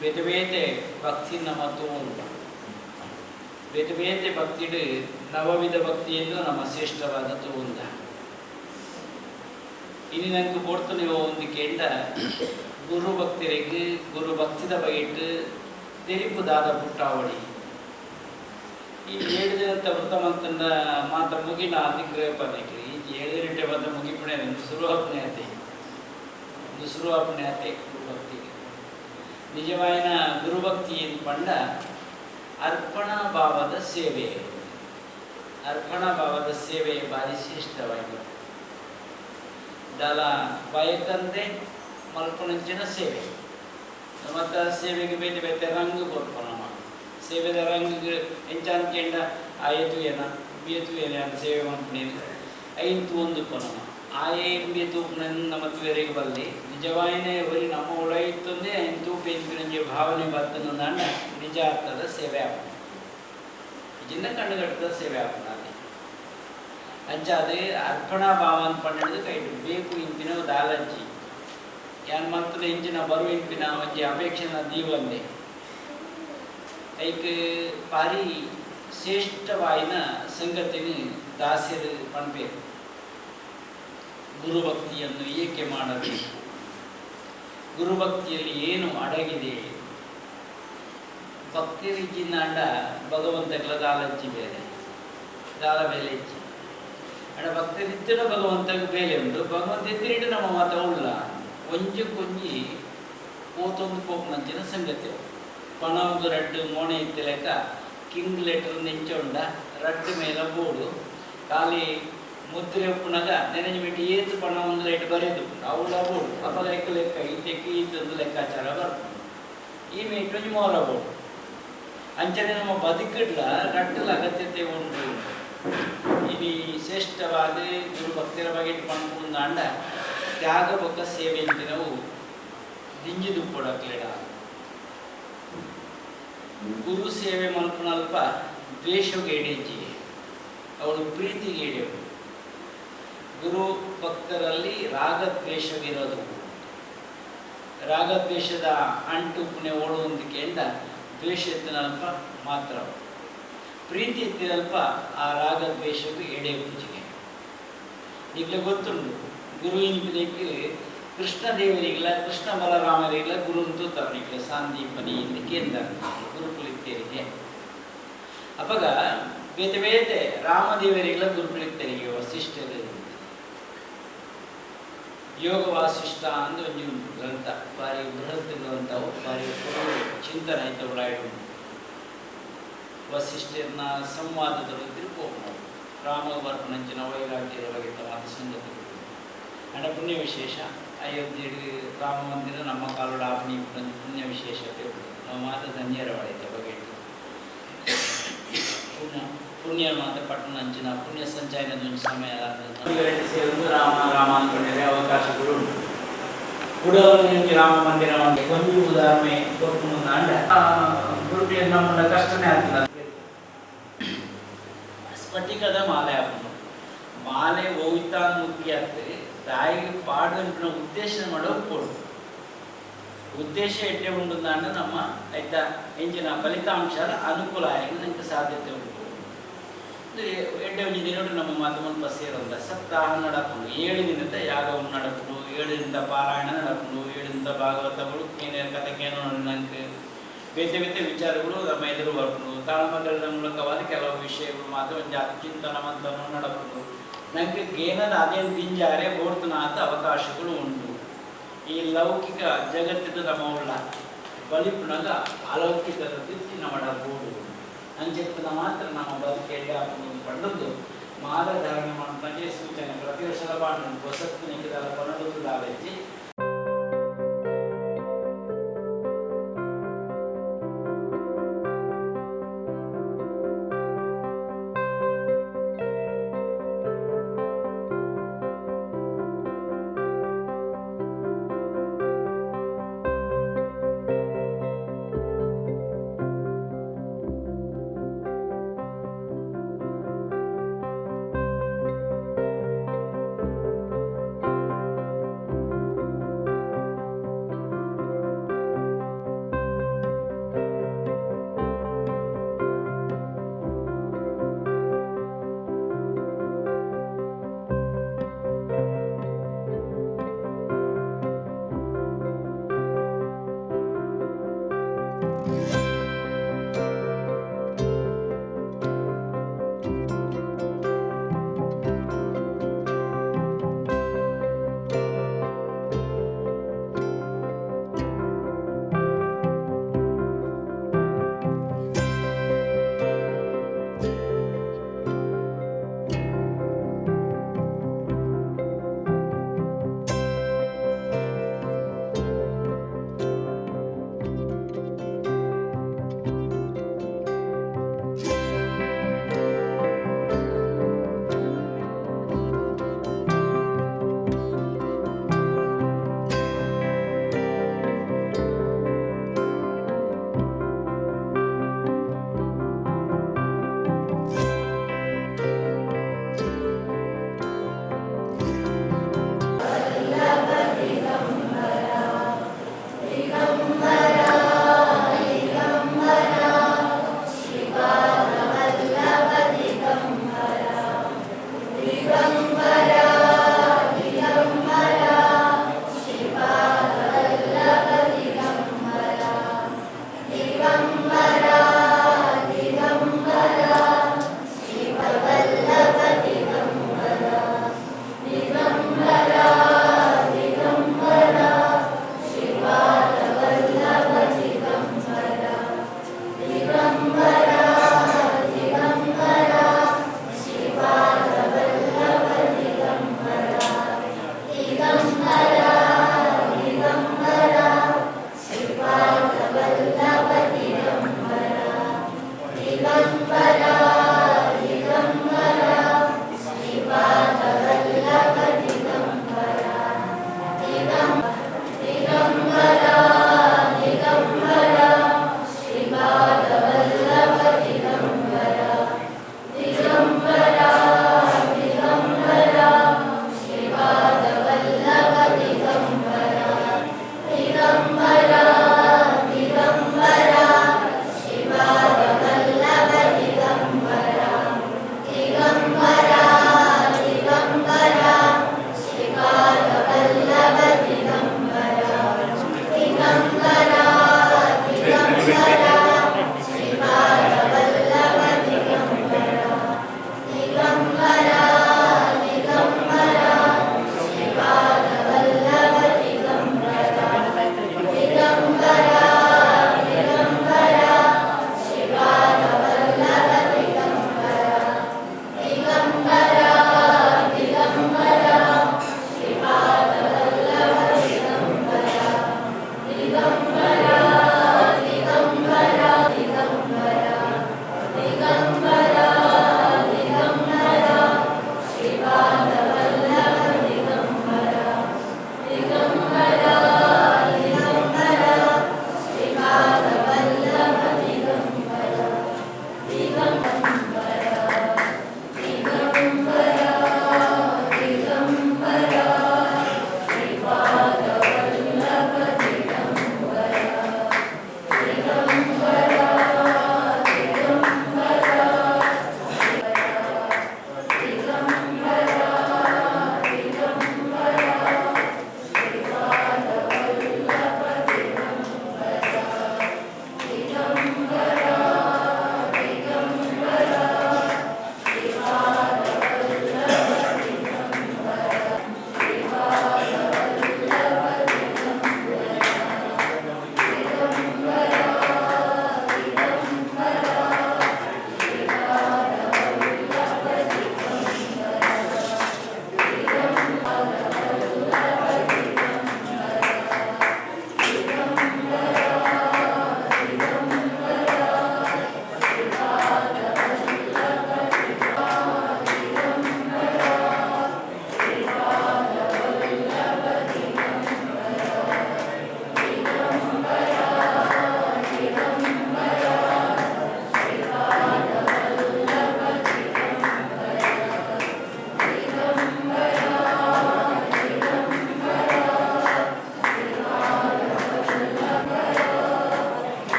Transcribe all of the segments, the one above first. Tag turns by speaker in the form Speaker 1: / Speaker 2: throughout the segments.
Speaker 1: ಬೇತೆ ಭಕ್ತಿನ ಮತ್ತು ಉಂಟು ಬೇತೆ ಭಕ್ತಿಡು ನವವಿಧ ಭಕ್ತಿ ಎಂದು ನಮ್ಮ ಶ್ರೇಷ್ಠವಾದದ್ದು ಉಂದ ಇಲ್ಲಿ ನನಗೆ ಕೊಡ್ತು ನೀವು ಒಂದು ಕೇಂದ್ರ ಗುರು ಭಕ್ತರಿಗೆ ಗುರು ಭಕ್ತಿದ ಬಗೆಟ್ಟು ತೆರಿಪುದಾದ ಪುಟ್ಟಾವಳಿ ಈ ಏಳು ದಿನದ ವೃತ್ತಮಂತನ ಮಾತ್ರ ಮುಗಿನ ಅಧಿಗ್ರಹ ಪದಕ್ಕೆ ಈ ಏಳು ಬಂದ ಮುಗಿಪಣೆ ಒಂದು ಶುರುವಾಪಣೆ ಆತೆ ಒಂದು ಶುರುವಾಪಣೆ ಆತೆ ಗುರು ಭಕ್ತಿಗೆ. ಎಂದು ಪಂಡ ಅರ್ಪಣಾ ಭಾವದ ಸೇವೆ. ಅರ್ಪಣಾ ಭಾವದ ಸೇವೆ ಭಾರಿ ಶ್ರೇಷ್ಠವಾಗಿದೆ ದಲ ಬಯಕಂದೆ ಮಲ್ಪಣಂಚಿನ ಸೇವೆ. ಮತ್ತು ಸೇವೆಗೆ ಬೇತೆ ಬೇತೆ ರಂಗು ಕೊಡ್ಪಣ ಸೇವೆದ ರಂಗಿಗೆ ಎಂಚಾನ್ ಕೇಂಡ ಆಯತು ಏನ, ಬಿಯತು ಏನ ಸೇವೆ ಮಾಡ್ಕೊಂಡು ಐದು ಒಂದು ಕೊನಮ ಆಯೆ ಎಂಬಿಯತು ನಮ್ಮ ತುವೆರೆಗೆ ಬಲ್ಲಿ ನಿಜವಾಯಿನೇ ಬರೀ ನಮ್ಮ ಒಳಗಿತ್ತಂದೇ ಐಂತು ಪೇಂಪಿನ ಭಾವನೆ ಬರ್ತನು ನನ್ನ ನಿಜ ಅರ್ಥದ ಸೇವೆ ಆಪಣ ಇದನ್ನ ಕಂಡುಗಟ್ಟದ ಸೇವೆ ಆಪಣ ಅಲ್ಲಿ ಅದೇ ಅರ್ಪಣಾ ಭಾವ ಅಂತ ಪಂಡಿದ್ದು ಕೈಟು ಬೇಕು ಇಂಪಿನ ದಾಲಜ್ಜಿ. ಯಾನ್ ಮತ್ತದ ಇಂಚಿನ ಬರು ಇಂಪಿನ ಅಜ್ಜಿ ಅಪೇಕ್ಷೆನ ದೀವಂದೆ. ಐಕ್ ಪಾರಿ ಶ್ರೇಷ್ಠವಾಯಿನ ಸಂಗತಿನ ದಾಸ್ಯರು ಪಣ್ಬೇಕು ಗುರುಭಕ್ತಿಯನ್ನು ಏಕೆ ಮಾಡಬೇಕು? ಗುರುಭಕ್ತಿಯಲ್ಲಿ ಏನು ಅಡಗಿದೆ? ಭಕ್ತಿ ರೀತಿಯಿಂದ ಭಗವಂತಗಳ ದಾಲಂಚಿ ಬೇರೆ ದಾಲ ಬೇಲೆ ಇಚ್ಚಿ ಅಡ ಭಕ್ತಿ ರೀತಿಯ ಭಗವಂತಗೆ ಬೇಲೆ ಉಂಟು. ಭಗವಂತ ಎತ್ತಿರಿಟ್ಟು ನಮ್ಮ ಮಾತ ಉಳ್ಳ. ಒಂಜಿ ಕೊಂಜಿ ಪೋತೊಂದು ಪೋಪ್ನಂಚಿನ ಸಂಗತಿ. ಪಣವೊಂದು ರಡ್ಡು, ಮೋಣೆ ಕಿಂಗ್ ಲೆಟರ್ ನೆಂಚ ಉಂಡ. ರಡ್ಡು ಮೇಲೆ ಬೋಡು. ಖಾಲಿ ಮುದ್ರೆ ಉಪ್ಪುನಗ ನೆನೆಜ್ಮೆಂಟ್ ಏತು ಪಣ ಒಂದು ರೇಟ್ ಬರೆದು ಅವಳ ಬೋಡು ಅಪ್ಪ ಲೆಕ್ಕ ಲೆಕ್ಕ ಲೆಕ್ಕಾಚಾರ ಬರ್ಬೋದು ಈ ಮೋರ ಬೋಡು ಅಂಚನೆ ನಮ್ಮ ಬದುಕಿಡ್ಲ ರಟ್ಟಲ ಅಗತ್ಯತೆ ಉಂಟು. ಇನಿ ಶ್ರೇಷ್ಠವಾದ ಗುರು ಭಕ್ತರ ಬಗ್ಗೆ ಪಣ್ಪುಂದ ಅಂಡ ತ್ಯಾಗ ಬೊಕ್ಕ ಸೇವೆ ನಾವು ದಿಂಜಿದು ಕೊಡಕ್ಲೇಡ ಗುರು ಸೇವೆ ಮಲ್ಪನಲ್ಪ ದ್ವೇಷಗೆ ಎಡೆಂಜಿ ಅವಳು ಪ್ರೀತಿಗೆ ಎಡೆವು ಗುರು ಭಕ್ತರಲ್ಲಿ ರಾಗದ್ವೇಷವಿರೋದು. ರಾಗದ್ವೇಷದ ಅಂಟು ಪುಣೆ ಓಡುವಂದಿಕೆಯಿಂದ ದ್ವೇಷ ಎತ್ತಿನಲ್ಪ ಮಾತ್ರ. ಪ್ರೀತಿ ಎತ್ತಿನಲ್ಪ ಆ ರಾಗದ್ವೇಷಕ್ಕೆ ಎಡೆ ಪೂಜೆಗೆ. ಈಗಲೇ ಗೊತ್ತುಂಟು, ಗುರು ಇಂಪಿದಕ್ಕೆ ಕೃಷ್ಣ ದೇವರಿಗಿಲ್ಲ, ಕೃಷ್ಣ ಬಲರಾಮರಿಗಿಲ್ಲ, ಗುರು ಅಂತೂ ತರಲಿಕ್ಕೆ ಸಾಂದೀಪನಿ ಇಂದ ಕೇಂದ್ರ ಗುರುಕುಲಿತ್ತೇರಿಗೆ ಅವಾಗ ಬೇತೆ ಬೇತೆ ರಾಮದೇವರಿಗಿಲ್ಲ ಗುರುಕುಲಿತ್ತರಿಗೆ ವಸಿಷ್ಠರಿಗೆ ಯೋಗ ವಾಸಿಷ್ಠ ಅಂದರೆ ಉಂಟು ಗ್ರಂಥ ಭಾರಿ ಬೃಹತ್ ಗ್ರಂಥವು ಭಾರಿ ಚಿಂತನೆ ಆಯ್ತು ವಸಿಷ್ಠನ ಸಂವಾದದ ತಿರುಪೋಣ ರಾಮ ಬರ್ಪಣಂಚಿನ ವೈರಾಗ್ಯದ ಬಗ್ಗೆ ತಮ್ಮ ಸಂಗತಿ ಅಣ್ಣ ಪುಣ್ಯ ವಿಶೇಷ ಅಯೋಧ್ಯೆ ರಾಮ ಮಂದಿರ, ನಮ್ಮ ಕಾಲೋಡ ಆಪಣಿ ಪುಣ್ಯ ವಿಶೇಷತೆ ನಾವು ಮಾತ ಧನ್ಯರ ಬಗ್ಗೆ ಪುಣ್ಯ ಪುಣ್ಯ ಮಾತ ಪಟ್ಟಣ ಅಂಚಿನ ಪುಣ್ಯ ಒಂದು ಸಮಯ ರಾಮ ರಾಮ ಅಂದ್ಕೊಂಡಿದ್ರೆ ಅವಕಾಶಗಳು ಉಂಟು. ಕುಡವನಿಗೆ ರಾಮ ಮಂದಿರ ಒಂದು ಉದಾಹರಣೆ ಕೊಟ್ಟು ಅಂಡ ಗುರುಗೆ ನಮ್ಮ ಕಷ್ಟನೇ ಆಗ್ತದೆ ಸ್ಫಟಿಕದ ಮಾಲೆ ಹಾಕೊಂಡು ಮಾಲೆ ಹೋಯ್ತಾನ್ ಮುಖ್ಯ ಆಗ್ತದೆ ತಾಯಿಗೆ ಅಂತ ಉದ್ದೇಶ ಮಾಡೋ ಕೊಡು. ಉದ್ದೇಶ ಎಟ್ಟೆ ಉಂಟು ನಮ್ಮ ಆಯ್ತಾ ಎಂಜಿನ ಫಲಿತಾಂಶ ಅನುಕೂಲ ಆಗಿ ನನಗೆ ಸಾಧ್ಯತೆ ಉಂಟು. ಎಡ್ಡೆ ಒಂದು ದಿನ ನಮ್ಮ ಮಾತುಮನ್ ಸೇರಂದ ಸಪ್ತಾಹ ನಡಕೊಂಡು ಏಳಿನಿಂದ ಯಾಗವನ್ನು ನಡಕೊಂಡು ಏಳಿನಿಂದ ಪಾರಾಯಣ ನಡಕೊಂಡು ಏಳಿನಿಂದ ಭಾಗವತಗಳು ಏನೇ ಕಥೆಗೇನೋ ನನಗೆ ಬೇತೆ ಬೇತೆ ವಿಚಾರಗಳು ನಮ್ಮ ಎದುರು ಬರ್ಕೊಂಡು ತಾಳಮಂಡಲದ ಮೂಲಕವಾದ ಕೆಲವು ವಿಷಯಗಳು ಮಾತ್ರ ಒಂದು ಜಾತಿ ಚಿಂತನ ಮಂಥನವನ್ನು ನಡಕೊಂಡು ನನಗೆ ಗೇನದ ಅದೇ ದಿಂಜಾರೆ ಬೋರ್ತನಾದ ಅವಕಾಶಗಳು ಉಂಟು. ಈ ಲೌಕಿಕ ಜಗತ್ತಿದ ನಮ್ಮ ಉಳ್ಳ ಅಲೌಕಿಕ ಅಲೌಕಿಕದ ತಿತ್ತಿ ನಮ್ಮ ಬೋಡು ಅಂಚೆತ್ತನ ಮಾತ್ರ ನಮ್ಮ ಒಂದು ಹಾಕೊಂಡು ಪಡೆದದ್ದು ಮಾಲಧಾರಣೆ ಮಾಡಿದ ಸೂಚನೆ. ಪ್ರತಿ ವರ್ಷದ ಬಾಂಡ್ ಹೊಸತ್ತು Mm-hmm. love.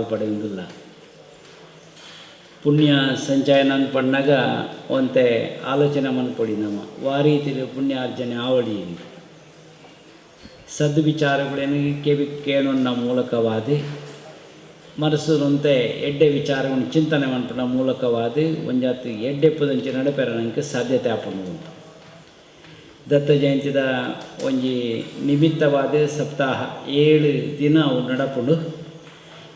Speaker 1: ಪಾಲ್ಪಡೆಯುವುದಿಲ್ಲ ಪುಣ್ಯ ಸಂಚಯನ ಪಣ್ಣಾಗ ಒಂತೆ ಆಲೋಚನೆ ಮನ್ಕೊಡಿ ನಮ್ಮ ವಾರೀತಿಲಿ ಪುಣ್ಯ ಅರ್ಜನೆ ಆವಡಿ ಸದ್ವಿಚಾರಗಳೇನು ಕೆವಿ ಕೇಳೋಣ ಮೂಲಕವಾದಿ ಮನಸ್ಸುರಂತೆ ಎಡ್ಡೆ ವಿಚಾರವನ್ನು ಚಿಂತನೆ ಮನ್ಪನ ಮೂಲಕವಾದಿ ಒಂಜಾತಿ ಎಡ್ಡೆ ಪದಂಚಿ ನಡಪೆರನಕ್ಕೆ ಸಾಧ್ಯತೆ ಆಪಣು ದತ್ತ ಜಯಂತಿದ ಒಂಜಿ ನಿಮಿತ್ತವಾದ ಸಪ್ತಾಹ ಏಳು ದಿನ ಅವು ನಡಪುಂಡು.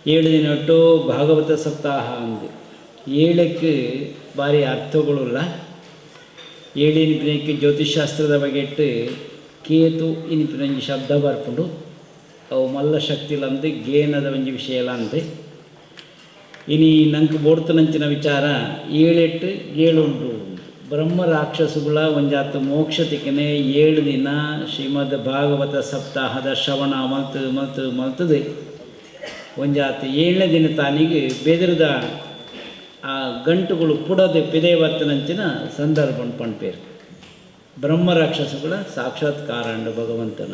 Speaker 1: ಏಳು ದಿನ ಒಟ್ಟು ಭಾಗವತ ಸಪ್ತಾಹ ಅಂದು. ಏಳಕ್ಕೆ ಭಾರಿ ಅರ್ಥಗಳುಲ್ಲ ಶಾಸ್ತ್ರದ ಜ್ಯೋತಿಷಾಸ್ತ್ರದ ಬಗೆಟ್ಟು ಕೇತು ಇನಿಪಿನೊಂಜಿ ಶಬ್ದ ಬರ್ಕೊಂಡು ಅವು ಮಲ್ಲ ಶಕ್ತಿಲಂದು, ಗೇನದ ಒಂಜಿ ವಿಷಯಲ ಅಂದೆ. ಇನಿ ನಂಗೆ ಬೋಡ್ತನಂಚಿನ ವಿಚಾರ ಏಳೆಟ್ಟು ಏಳುಂಡು ಬ್ರಹ್ಮ ರಾಕ್ಷಸುಗಳ ಒಂಜಾತು ಮೋಕ್ಷ ತಿಕ್ಕನೆ ಏಳು ದಿನ ಶ್ರೀಮದ್ ಭಾಗವತ ಸಪ್ತಾಹದ ಶ್ರವಣ ಮಲ್ತು ಮಲ್ತು ಮಲ್ತದೆ. ಒಂಜಾತು ಏಳನೇ ದಿನ ತಾನಿಗೆ ಬೆದರದ ಆ ಗಂಟುಗಳು ಪುಡದೆ ಪಿದೇವತ್ತನಂಚಿನ ಸಂದರ್ಭ ಪಣ್ಪೇರು. ಬ್ರಹ್ಮ ರಾಕ್ಷಸಗಳ ಸಾಕ್ಷಾತ್ಕಾರ ಅಂಡು ಭಗವಂತನ.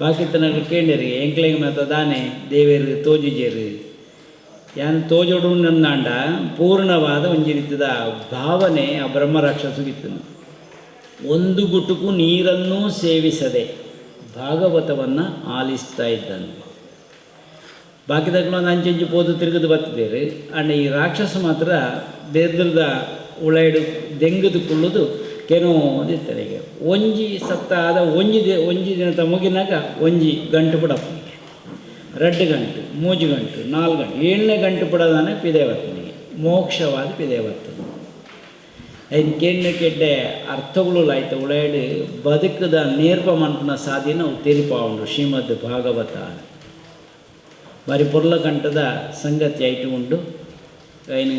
Speaker 1: ಬಾಕಿತನಾಗ ಕೇಳಿರಿ ಎಂಕ್ಲೆಗೆ ಮಾತ ದಾನೆ, ದೇವೇರು ತೋಜುಜೇರಿ ಯಾನ್ ತೋಜೋಡು ನನ್ನಾಂಡ ಪೂರ್ಣವಾದ ಒಂಜಿ ರೀತಿಯ ಭಾವನೆ ಆ ಬ್ರಹ್ಮ ರಾಕ್ಷಸಗಿತ್ತು ಒಂದು ಗುಟುಕು ನೀರನ್ನೂ ಸೇವಿಸದೆ ಭಾಗವತವನ್ನು ಆಲಿಸ್ತಾ ಇದ್ದಾನೆ. ಬಾಕಿದಾಗಲೂ ಒಂದು ಅಂಚಂಚು ಪೋದು ತಿರುಗದು ಬರ್ತದೇರು ಅಂಡ್ ಈ ರಾಕ್ಷಸ ಮಾತ್ರ ಬೆರ್ದ ಉಳಾಯ್ಡು ದೆಂಗದು ಕುಳ್ಳುದು ಕೆನೋ ದಿತ್ತರೆ ಈಗ. ಒಂಜಿ ಸತ್ತ ಆದ ಒಂಜಿ ದೇ, ಒಂಜಿ ದಿನದ ಮುಗಿನಾಗ ಒಂಜಿ ಗಂಟು ಬಿಡಪ್ಪ ರೆಡ್ ಗಂಟು, ಮೂಜು ಗಂಟು, ನಾಲ್ಕು ಗಂಟು, ಏಳನೇ ಗಂಟು ಬಿಡೋದಾನೆ ಪಿದೇವತ್ತನಿಗೆ ಮೋಕ್ಷವಾದ ಪಿದೇವತ್ತು ಐನ್ ಕೆಣ್ಣು ಕೆಡ್ಡೆ ಅರ್ಥಗಳು ಆಯ್ತು ಉಳಾಯ್ಡು ಬದುಕದ ನೇರ್ಪ ಮಂಟನ ಸಾಧಿನ ತಿರುಪಾವು ಶ್ರೀಮದ್ ಭಾಗವತ ಬಾರಿ ಪೊರ್ಲ ಕಂಠದ ಸಂಗತಿ ಐಟು ಉಂಡು. ಐನು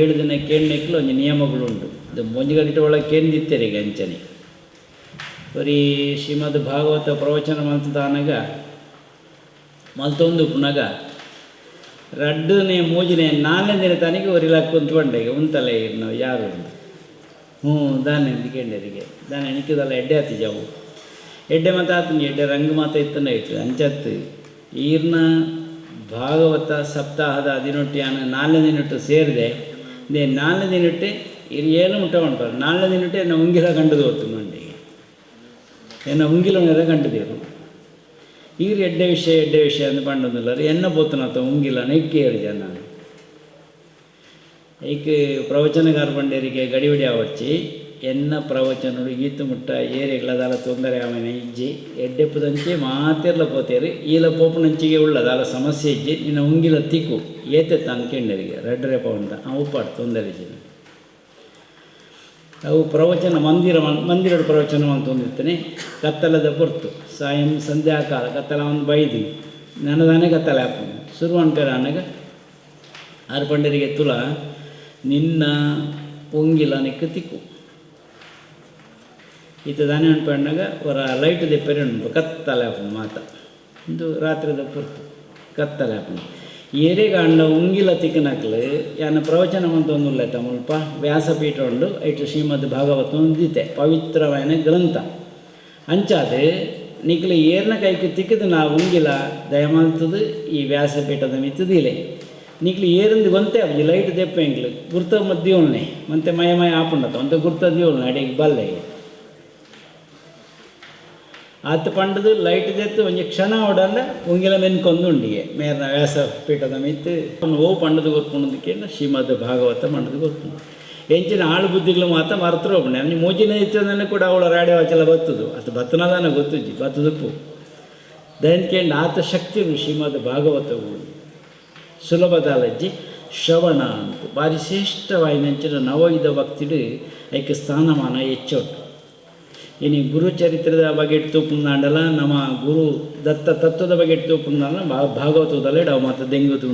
Speaker 1: ಏಳು ದಿನ ಕೇಳಲಿಕ್ಕಲು ಒಂದು ನಿಯಮಗಳುಂಟು. ಅದು ಮುಂಜು ಗಂಟೆ ಒಳಗೆ ಕೇಂದಿತ್ತೇರಿ ಗಂಚನೆ ಬರೀ ಶ್ರೀಮದ್ ಭಾಗವತ ಪ್ರವಚನ ಮಲ್ತದಾನಾಗ ಮಲ್ತೊಂದು ಪುನಗ, ರಡ್ಡನೇ ಮೂಜನೆ ನಾಲ್ನೇ ದಿನ ತನಕ ಒರಿಲ ಕುಂತ್ಕೊಂಡೆ ಈಗ ನಾವು ಯಾರು ಅಂತ. ಹ್ಞೂ ದಾನೆ ಕೇಂಡರಿಗೆ ದಾನೆ ಎಣಿಕದಲ್ಲ ಎಡ್ಡೆ ಆತಿ ಜಾವು ಎಡ್ಡೆ ಮಾತು ಆತನ ಎಡ್ಡೆ ರಂಗ ಮಾತ ಇತ್ತನ ಇತ್ತು ಅಂಚತ್ತು. ಈರ್ನ ಭಾಗವತ ಸಪ್ತಾಹದ ಹದಿನೊಟ್ಟಿಯಾನ ನಾಲ್ನೇ ದಿನಟ್ಟು ಸೇರಿದೆ. ದೇ ನಾಲ್ನೇ ದಿನಟ್ಟು ಇದು ಏನು ಮಾಡ್ತಾರೆ ನಾಲ್ನೇ ದಿನಟ್ಟೆ ಎನ್ನ ಉಂಗಿಲ ಕಂಡದು ಹೋತು ನೋಡಿ ಎನ್ನ ಉಂಗಿಲ ಕಂಡದೇರು ಈರು ಎಡ್ಡೆ ವಿಷಯ ಎಡ್ಡೆ ವಿಷಯ ಅಂತ ಪಂಡೊಂದಿಲ್ಲ ಎನ್ನ ಪೋತನಾತ ಉಂಗಿಲ ನೆಕ್ಕೇರು ಜನ. ಐಕ್ ಪ್ರವಚನಗಾರ ಬಂಡೇರಿಗೆ ಗಡಿಬಿಡಿ ಆವಚ್ಚಿ ಎನ್ನ ಪ್ರವಚನಡು ಈತು ಮುಟ್ಟ ಏರಿಗಳದಾಲ ತೊಂದರೆ ಆಮೇಲೆ ಇಜ್ಜಿ ಎಡ್ಡೆಪ್ಪದಂಚೆ ಮಾತೆರ್ಲ ಪೋತೇರಿ, ಈಲ ಪೋಪುನಂಚಿಗೆ ಉಳ್ಳದಾಲ ಸಮಸ್ಯೆ ಇಜ್ಜಿ ನಿನ್ನ ಉಂಗಿಲ ತಿಕ್ಕು, ಏತೆ ತಂದ್ಕೊಂಡರಿಗೆ ರೆಡ್ರೆ ಪವಂತ ಅವು ಪಾಟ್ ತೊಂದರೆ ಇಜ್ಜಿ. ಅವು ಪ್ರವಚನ, ಮಂದಿರ ಮಂದಿರದ ಪ್ರವಚನ ಅಂತ ಹೊಂದಿರ್ತೇನೆ ಕತ್ತಲದ ಪೊರ್ತು, ಸಾಯಂ ಸಂಧ್ಯಾಕಾಲ ಕತ್ತಲ ಒಂದು ಬೈದಿ ನನದಾನೆ ಕತ್ತಲೆ ಹಾಕೊಂಡು ಶುರು ಅನ್ಪೇರ ಅನ್ನಗ ಆರು ಪಂಡರಿಗೆ ತುಲ, ನಿನ್ನ ಪೊಂಗಿಲ ನಿಕ್ಕ ತಿಕ್ಕು. ಈತ ದಾನೆ ಅನ್ಪಣ್ಣಾಗ ಅವರ ಲೈಟ್ ದೆಪ್ಪರೆ ಉಂಟು ಕತ್ತಲೆ ಹಾಕೊಂಡು ಮಾತ ಇದು ಕತ್ತಲೆ ಹಾಕೊಂಡು ಏರೆಗ ಅಂಡ ಉಂಗಿಲ ತಿಕ್ಕನಕ್ಲು ಯಾನ ಪ್ರವಚನ ಅಂತ ಒಂದುಲ್ಲ ಮುಲ್ಪ ವ್ಯಾಸಪೀಠ ಉಂಡು, ಐಟು ಶ್ರೀಮದ್ ಭಾಗವತ ಒಂದಿತ್ತೆ ಪವಿತ್ರವಾದ ಗ್ರಂಥ. ಅಂಚಾದೆ ನಿಕ್ಲಿ ಏರ್ನ ಕೈಗೆ ತಿಕ್ಕದು ನಾ ಉಂಗಿಲ ದಯಮಾಲ್ತದು, ಈ ವ್ಯಾಸಪೀಠದ ಮಿತ್ತದಿಲೆ. ನಿಕ್ಲಿ ಏರಿಂದ ಗೊಂತೆ ಅವ್ ಲೈಟ್ ದೆಪ್ಪ ಎಂಗ್ಲು ಗುರ್ತ ಮದ್ಯೋಲ್ನೆ ಮತ್ತೆ ಮಯ ಮಯ ಆಪುಂಡತ ಅಂತ ಗುರ್ತ ದಿಯೋಲ್ನ ಅಡಿಗೆ ಬಲ್ಲೆ ಆತ ಪಂಡದು ಲೈಟ್ ದೆತ್ತು ಒಂಜಿ ಕ್ಷಣ ಓಡಲ್ಲ ಉಂಗಿಲ ಮೆನ್ಕೊಂದು ಉಂಡಿಗೆ ಮೇರ್ನ ವ್ಯಾಸಪೀಠದ ಮಿತ್ತು ಓ ಪಂಡದು ಗೊತ್ತುಂಡದಕ್ಕೆ ಶ್ರೀಮದ್ ಭಾಗವತ ಮಂಡದು ಗೊತ್ತುಂಡು. ಎಂಚಿನ ಆಳು ಬುದ್ಧಿಗಳು ಮಾತ ಮರ್ತರು ಒಬ್ಬನೇ ನೀವು ಮೋಜಿನ ಇತ್ತದನ್ನು ಕೂಡ ಅವಳ ರಾಡಿ ವಾಚಲ್ಲ ಬತ್ತದು. ಅದು ಬತ್ತನದಾನ ಗೊತ್ತುಜ್ಜಿ ಬತ್ತದಪ್ಪು ದಯನ್ಕೇಂಡ ಆತ ಶಕ್ತಿ ಶ್ರೀಮದ್ ಭಾಗವತವು. ಸುಲಭದಾಲಜ್ಜಿ ಶ್ರವಣ ಅಂತ. ಭಾರಿ ಶ್ರೇಷ್ಠವಾಯಿನಂಚಿನ ನವವಿಧ ಭಕ್ತಿಡು ಐಕೆ ಸ್ಥಾನಮಾನ ಹೆಚ್ಚೊಟ್ಟು ಇನಿ ಗುರು ಚರಿತ್ರದ ಬಗ್ಗೆ ತೂಪುಂದಾಂಡಲ ನಮ್ಮ ಗುರು ದತ್ತ ತತ್ವದ ಬಗ್ಗೆ ತೂಪುಂದಾಂಡ ಭಾಗವತದಲ್ಲೇ ಅವು ಮಾತು ದೆಂಗುದು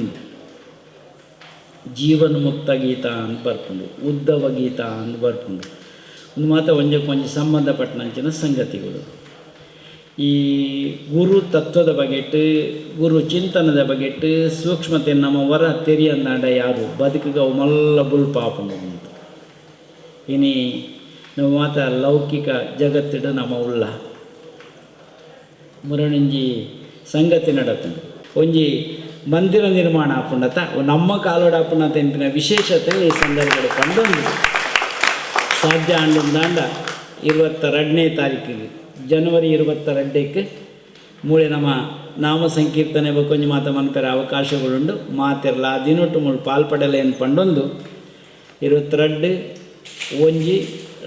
Speaker 1: ಜೀವನ ಮುಕ್ತ ಗೀತ ಅಂತ ಬರ್ಕೊಂಡು ಉದ್ದವ ಗೀತ ಅಂತ ಬರ್ಕೊಂಡು ಒಂದು ಮಾತ ಒಂಜಕ್ಕೆ ಒಂಜಿ ಸಂಬಂಧಪಟ್ಟಂಚಿನ ಸಂಗತಿಗಳು. ಈ ಗುರು ತತ್ವದ ಬಗ್ಗೆ ಗುರು ಚಿಂತನದ ಬಗೆಟ್ ಸೂಕ್ಷ್ಮತೆ ನಮ್ಮ ವರ ತೆರಿಯಂದಾಂಡ ಯಾರು? ಬದುಕಿಗೆ ಅವು ಮಲ್ಲ ಬುಲ್ಪಾಪುಂಡು ಅಂತ. ಇನಿ ನಾವು ಮಾತ ಲೌಕಿಕ ಜಗತ್ತಿಡ ನಮ್ಮ ಉಳ್ಳ ಮುರಣಂಜಿ ಸಂಗತಿ ನಡತುಂಡು. ಒಂಜಿ ಮಂದಿರ ನಿರ್ಮಾಣ ಆಪುಂಡತ, ನಮ್ಮ ಕಾಲೋಡ ಆಪುಂಡತ ಎಂಪಿನ ವಿಶೇಷತೆ ಈ ಸಂದರ್ಭದಲ್ಲಿ ಕಂಡೊಂದು. ಸಾಧ್ಯ ಅಂಡೊಂದಾಂಡ ಇರುವತ್ತೆರಡನೇ ತಾರೀಕಿಗೆ, ಜನವರಿ ಇರುವತ್ತೆರಡಕ್ಕೆ ಮೂಳೆ ನಮ್ಮ ನಾಮ ಸಂಕೀರ್ತನೆ ಬಕೊಂಜಿ ಮಾತ ಮನ್ಪೆರ ಅವಕಾಶಗಳುಂಡು. ಮಾತೆರ್ಲ ದಿನೊಟ್ಟು ಮೂಳು ಪಾಲ್ಪಡಲೆ ಏನು ಪಂಡೊಂದು. ಇರುವತ್ತೆರಡು ಒಂಜಿ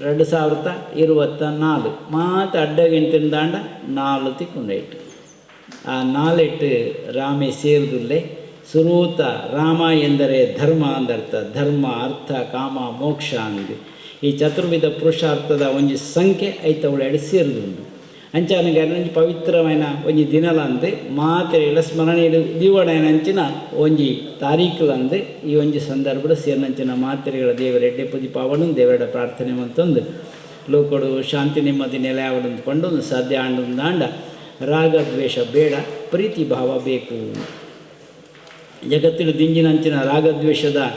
Speaker 1: ಎರಡು ಸಾವಿರದ ಇರುವತ್ತ ನಾಲ್ಕು. ಮಾತ ಅಡ್ಡ ಗಂಟೆನ ದಾಂಡ ನಾಲು ತಿಕ್ಕೊಂಡೈಟು ಆ ನಾಲೆಟ್ಟು ರಾಮೆ ಸೇರಿದುಲ್ಲೆ ಸುರೂತ ರಾಮ ಎಂದರೆ ಧರ್ಮ ಅಂದರ್ಥ, ಧರ್ಮ, ಅರ್ಥ, ಕಾಮ, ಮೋಕ್ಷ ಅಂದು ಈ ಚತುರ್ವಿಧ ಪುರುಷಾರ್ಥದ ಒಂಜಿ ಸಂಖ್ಯೆ ಐತವಳೆಡು ಸೇರಿದುಂಡು ಅಂಚಾನಿಗೆ ಒಂಜಿ ಪವಿತ್ರమైన ಒಂಜಿ ದಿನಲಂದು ಮಾತೆರೆಗಳ స్మరణీయులు ದಿವಡೈನ ಅಂಚಿನ ಒಂಜಿ ತಾರೀಖುಲಂದು ಈ ಒಂಜಿ ಸಂದರ್ಭದ ಸೇರ್ನಂಚಿನ ಮಾತ್ರೆಗಳ ದೇವರ ಎಡ್ಡೆ ಪುದಿ ಪಾವನು ದೇವರ ಪ್ರಾರ್ಥನೆ ಮಂತೊಂದು. ಲೋಕಡು ಶಾಂತಿ ನೆಮ್ಮದಿ ನೆಲೆ ಪಂಡೊಂದು ಸಾಧ್ಯ ಆಂಡೊಂದು ದಾಂಡ. ರಾಗದ್ವೇಷ ಬೇಡ, ಪ್ರೀತಿ ಭಾವ ಬೇಕು. ಜಗತ್ತಿನ ದಿಂಜಿನಂಚಿನ ರಾಗದ್ವೇಷದ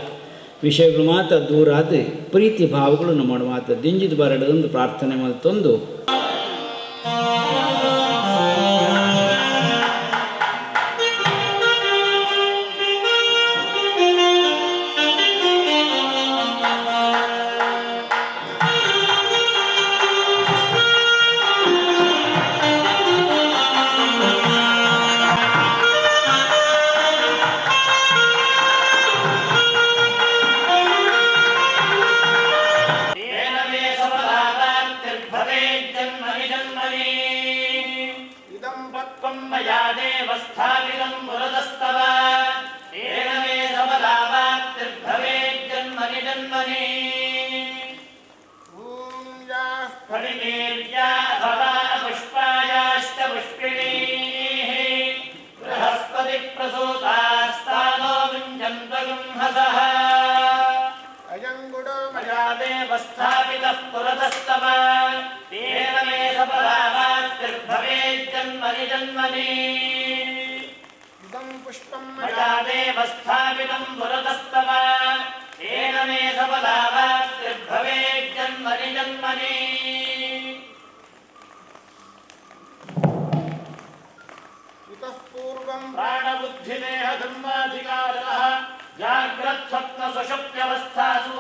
Speaker 1: ವಿಷಯಗಳು ಮಾತ್ರ ದೂರ ಆದ ಪ್ರೀತಿ ಭಾವಗಳು ನಮ್ಮ ಮಾತ್ರ ದಿಂಜಿದ ಬರಡದೊಂದು ಒಂದು ಪ್ರಾರ್ಥನೆ ಮಲ್ತೊಂದು
Speaker 2: फणिनीर्या अथवा पुष्पायाश्च पुष्पिणीः बृहस्पतिप्रसूतास्तानो विञ्जन्तगुंहसः अयङ्गुडो मया देव स्थापितः पुरतस्तव तेन मे सफलावाप्तिर्भवेज्जन्मनि जन्मनि
Speaker 3: इदं पुष्पं
Speaker 2: मया देव स्थापितं पुरतस्तव तेन मे వరిజన్మనే ఇతః
Speaker 3: పూర్వం ప్రాణబుద్ధిదేహధర్మాధికారः
Speaker 2: जाग्रत्स्वप्नसुषुप्यवस्थासु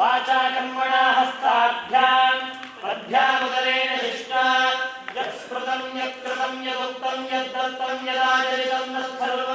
Speaker 2: वाचा कर्मणा हस्ताभ्याम् पद्भ्यामुदरेण शिष्टा यत् स्मृतम् यत् कृतम् यदुक्तम् यद्दत्तम् यदाचरितम् तत्सर्वम्